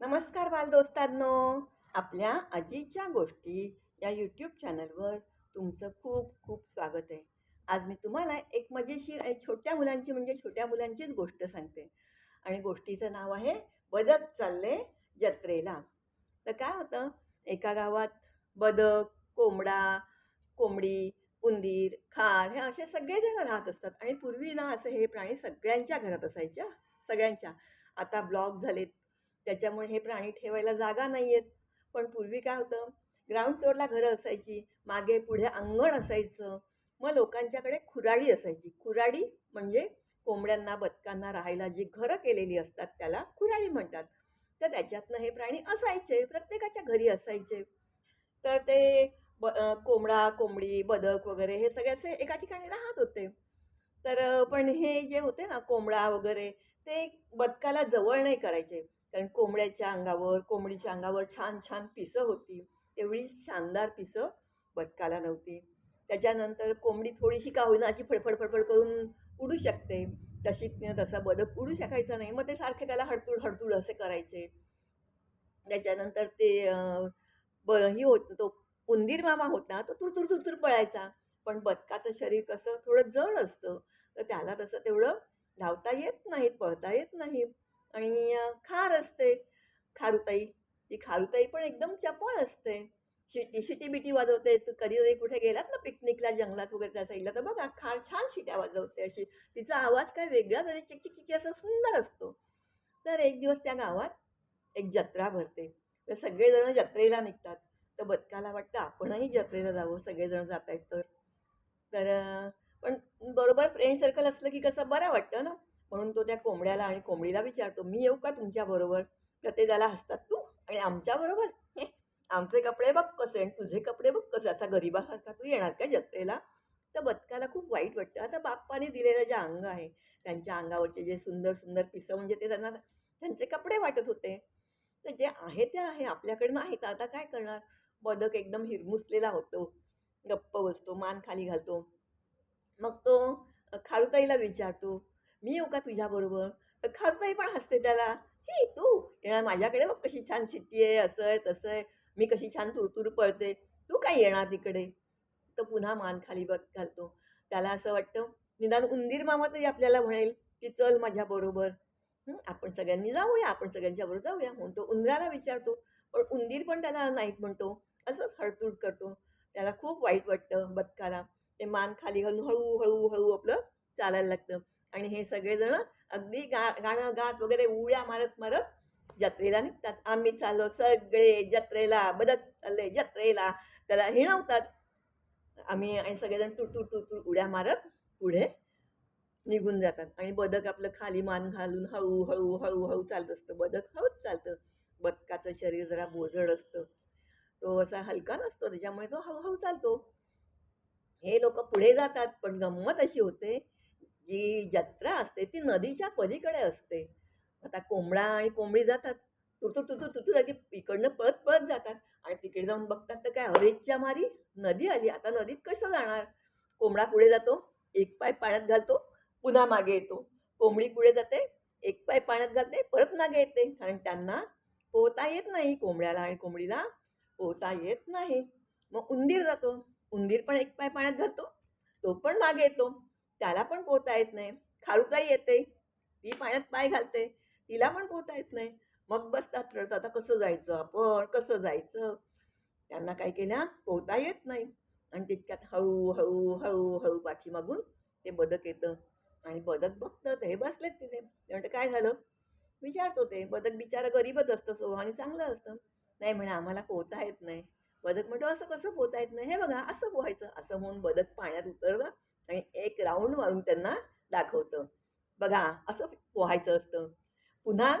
नमस्कार बालदोस्तांनो. आपल्या आजीच्या गोष्टी या यूट्यूब चॅनलवर तुमचं खूप खूप स्वागत आहे. आज मी तुम्हाला एक मजेशीर छोट्या मुलांची म्हणजे छोट्या मुलांचीच गोष्ट सांगते. आणि गोष्टीचं नाव आहे बदक चालले जत्रेला. तर काय होतं? एका गावात बदक कोंबडा कोंबडी उंदीर खार हे असे सगळेजण राहत असतात. आणि पूर्वी ना असं हे प्राणी सगळ्यांच्या घरात असायच्या. सगळ्यांच्या. आता ब्लॉक झालेत त्याच्यामुळे हे प्राणी ठेवायला जागा नाही आहेत पण पूर्वी काय होतं? ग्राउंड फ्लोअरला घरं असायची मागे पुढे अंगण असायचं. मग लोकांच्याकडे खुराडी असायची. खुराडी म्हणजे कोंबड्यांना बदकांना राहायला जी घरं केलेली असतात त्याला खुराडी म्हणतात. तर त्याच्यातनं हे प्राणी असायचे प्रत्येकाच्या घरी असायचे. तर ते ब कोंबडा कोंबडी बदक वगैरे हे सगळे असे एका ठिकाणी राहत होते. तर पण हे जे होते ना कोंबडा वगैरे ते बदकाला जवळ नाही करायचे. कारण कोंबड्याच्या अंगावर कोंबडीच्या अंगावर छान छान पिसं होती. एवढी शानदार पिसं बदकाला नव्हती. त्याच्यानंतर कोंबडी थोडीशी का होईना अशी फडफड फडफड करून उडू शकते. तशी तसा बदक उडू शकायचा नाही. मग ते सारखे त्याला हडतूड हडतूड असे करायचे. त्याच्यानंतर ते ब ही होत तो उंदीर मामा होता तो तुरतुर तुरतुर पळायचा. पण बदकाचं शरीर कसं थोडं जड असतं. तर त्याला तसं तेवढं धावता येत नाहीत पळता येत नाही. आणि खार असते. खारुताई. ती खारुताई पण एकदम चपळ असते. शिटी शिटी बिटी वाजवते. तू कधीतरी कुठे गेलात ना पिकनिकला जंगलात वगैरे त्या साईडला तर बघा खार छान शिट्या वाजवते अशी. तिचा आवाज काय वेगळाच आणि चिक असा सुंदर असतो. तर एक दिवस त्या गावात एक जत्रा भरते. तर सगळेजण जत्रेला निघतात. तर बदकाला वाटतं आपणही जत्रेला जावं सगळेजण जात आहेत तर तर पण बरोबर फ्रेंड सर्कल असलं की कसं बरं वाटतं ना? म्हणून तो त्या कोंबड्याला आणि कोंबडीला विचारतो मी येऊ का तुमच्याबरोबर तर ते त्याला हसतात तू आणि आमच्याबरोबर हे, आमचे कपडे बघ कसे आणि तुझे कपडे बघ कसे असा गरीबासारखा तू येणार का जत्रेला? तर बदकाला खूप वाईट वाटतं. आता बाप्पाने दिलेलं जे अंग आहे त्यांच्या अंगावरचे जे सुंदर सुंदर पिसं म्हणजे ते त्यांना त्यांचे कपडे वाटत होते. तर जे आहे ते आहे आपल्याकडे नाही. तर आता काय करणार? बदक एकदम हिरमुसलेला होतो. गप्प बसतो मान खाली घालतो. मग तो खारुताईला विचारतो मी येऊ का तुझ्याबरोबर. तर खारुताई पण हसते त्याला. ही तू? येणार माझ्याकडे? बघ कशी छान शिट्टी आहे असं आहे तसं आहे. मी कशी छान तुरतुर पळते. तू काय येणार तिकडे? तर पुन्हा मान खाली बघ घालतो. त्याला असं वाटतं निदान उंदीर मामा तरी आपल्याला म्हणेल की चल माझ्याबरोबर. आपण सगळ्यांनी जाऊया आपण सगळ्यांच्याबरोबर जाऊया. म्हणून तो उंदराला विचारतो. पण उंदीर पण त्याला नाहीत म्हणतो. असंच हळतूड करतो. त्याला खूप वाईट वाटतं बदकाला. ते मान खाली घालून हळू हळू हळू आपलं चालायला लागतं. आणि हे सगळेजण अगदी गा गाणं गात वगैरे उड्या मारत मारत जत्रेला निघतात. आम्ही चाललो सगळे जत्रेला बदत चालले जत्रेला. त्याला हिणवतात. आम्ही आणि सगळेजण तुटूर तुटूर उड्या मारत पुढे निघून जातात. आणि बदक आपलं खाली मान घालून हळू हळू चालत असतं. बदक हळूच चालतं. बदकाचं शरीर जरा बोजड असतं. तो असा हलका नसतो. त्याच्यामुळे तो हळूहळू चालतो. हे लोक पुढे जातात पण गंमत अशी होते जी जत्रा असते ती नदीच्या पलीकडे असते. आता कोंबडा आणि कोंबडी जातात. तुटू तुतू तुटू जागी इकडनं पळत पळत जातात. आणि तिकडे जाऊन बघतात तर काय हवेच्या मारी नदी आली. आता नदीत कसं जाणार? कोंबडा पुढे जातो एक पाय पाण्यात घालतो पुन्हा मागे येतो. कोंबडी पुढे जाते एक पाय पाण्यात घालते परत मागे येते. कारण त्यांना पोहता येत नाही कोंबड्याला आणि कोंबडीला पोहता येत नाही. मग उंदीर जातो. उंदीर पण एक पाय पाण्यात घालतो तो पण मागे येतो. त्याला पण पोहता येत नाही. खारुताई येते. ती पाण्यात पाय घालते. तिला पण पोहता येत नाही. मग बसतात रडत आता कसं जायचं? आपण कसं जायचं? त्यांना काय केल्या पोहता येत नाही. आणि तितक्यात हळू हळू हळू हळू पाठीमागून ते बदक येतं. आणि बदक बघतं हे बसलेत तिथे. म्हणतं काय झालं? विचारतो ते. बदक बिचारा गरीबच असतं. सो आणि चांगलं असतं. नाही म्हणे आम्हाला पोहता येत नाही. बदक म्हणतो असं कसं पोहता येत नाही? हे बघा असं पोहायचं. असं म्हणून बदक पाण्यात उतरलं आणि एक राऊंड मारून त्यांना दाखवतं. बघा असं पोहायचं असतं. पुन्हा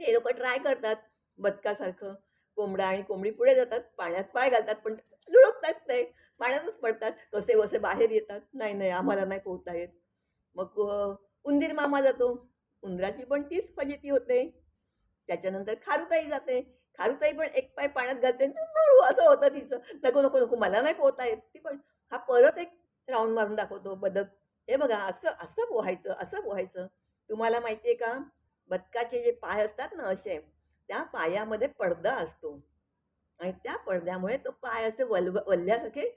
ते लोक ट्राय करतात बदकासारखं कोंबडा आणि कोंबडी पुढे जातात पाण्यात पाय घालतात पण लुडकतात ते. पाण्यातच पडतात. कसे वसे बाहेर येतात. नाही नाही आम्हाला नाही पोहता येत. मग उंदीर मामा जातो. उंदराची पण तीच फजिती होते. त्याच्यानंतर खारुताई जाते. खारुताई पण एक पाय पाण्यात घालते. असं होतं तिचं. नको नको नको मला नाही पोहता येत ती पण हा परत एक राऊंड मारून दाखवतो बदक. हे बघा असं असं पोहायचं असं पोहायचं. तुम्हाला माहिती आहे का? बदकाचे जे पाय असतात ना असे त्या पायामध्ये पडदा असतो. आणि त्या पडद्यामुळे तो पाय असे वलव वल्ल्यासारखे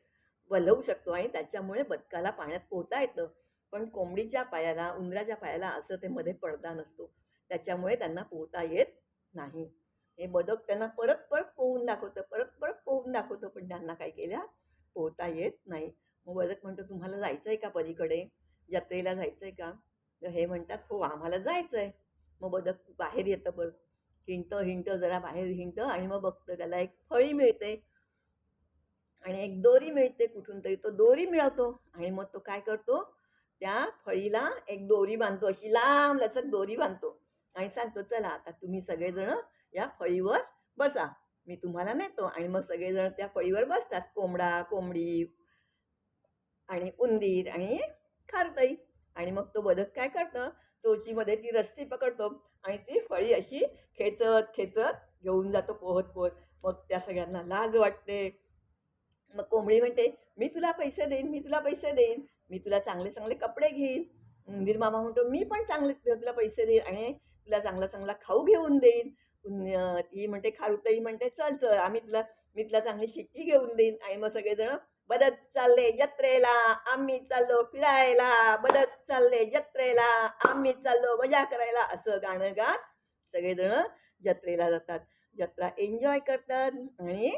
वलवू शकतो आणि त्याच्यामुळे बदकाला पाण्यात पोहता येतं. पण कोंबडीच्या पायाला उंदराच्या पायाला असं ते मध्ये पडदा नसतो. त्याच्यामुळे त्यांना पोहता येत नाही. हे बदक त्यांना परत परत पोहून दाखवतं परत परत पोहून दाखवतं पण त्यांना काय केल्या? पोहता येत नाही. मग बदक म्हणतो तुम्हाला जायचं आहे का पलीकडे? जत्रेला जायचं आहे का? तर हे म्हणतात हो आम्हाला जायचं आहे मग बदक बाहेर येतं पण हिंट हिंट जरा बाहेर हिंट आणि मग बघतं त्याला एक फळी मिळते. आणि एक दोरी मिळते कुठून तरी तो दोरी मिळवतो आणि मग तो काय करतो? त्या फळीला एक दोरी बांधतो अशी लांब लचक दोरी बांधतो. आणि सांगतो चला आता तुम्ही सगळेजण या फळीवर बसा. मी तुम्हाला नेतो. आणि मग सगळेजण त्या फळीवर बसतात. कोंबडा कोंबडी आणि उंदीर आणि खारताई आणि मग तो बदक काय करतं? चोचीमध्ये ती रस्सी पकडतो आणि ती फळी अशी खेचत खेचत घेऊन जातो पोहत पोहत. मग त्या सगळ्यांना लाज वाटते. मग कोंबडी म्हणते मी तुला पैसे देईन मी तुला पैसे देईन. मी तुला चांगले चांगले कपडे घेईन. उंदीर मामा म्हणतो मी पण चांगले तुला पैसे देईन आणि तुला चांगला चांगला खाऊ घेऊन देईन. ती म्हणते खारुताई म्हणते चल चल आम्ही तुला मी तुला चांगली शिट्टी घेऊन देईन. आणि मग सगळेजण बदत चालले जत्रेला आम्ही चाललो फिरायला. बदत चालले जत्रेला आम्ही चाललो मजा करायला. असं गाणं गात सगळेजण जत्रेला जातात. जत्रा एन्जॉय करतात आणि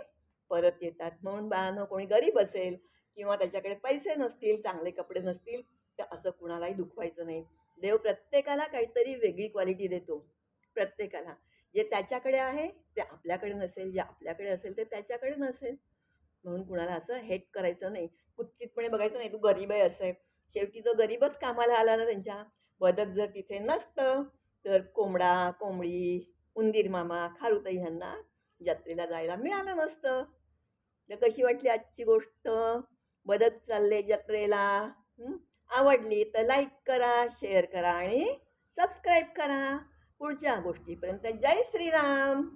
परत येतात. म्हणून बाळांना कोणी गरीब असेल किंवा त्याच्याकडे पैसे नसतील चांगले कपडे नसतील तर असं कुणालाही दुखवायचं नाही. देव प्रत्येकाला काहीतरी वेगळी क्वालिटी देतो. प्रत्येकाला. जे त्याच्याकडे आहे ते आपल्याकडे नसेल. जे आपल्याकडे असेल ते त्याच्याकडे नसेल. म्हणून कुणाला असं हेट करायचं नाही. कुत्सितपणे बघायचं नाही तू गरीब आहे असं. आहे शेवटी तो गरीबच कामाला आला ना त्यांच्या. बदक जर तिथे नसतं तर कोंबडा कोंबडी उंदीर मामा खारुताई ह्यांना जत्रेला जायला मिळालं नसतं. तर कशी वाटली आजची गोष्ट? बदक चालले जत्रेला आवडली तर लाईक करा शेअर करा आणि सबस्क्राईब करा. पुढच्या गोष्टीपर्यंत. जय श्रीराम!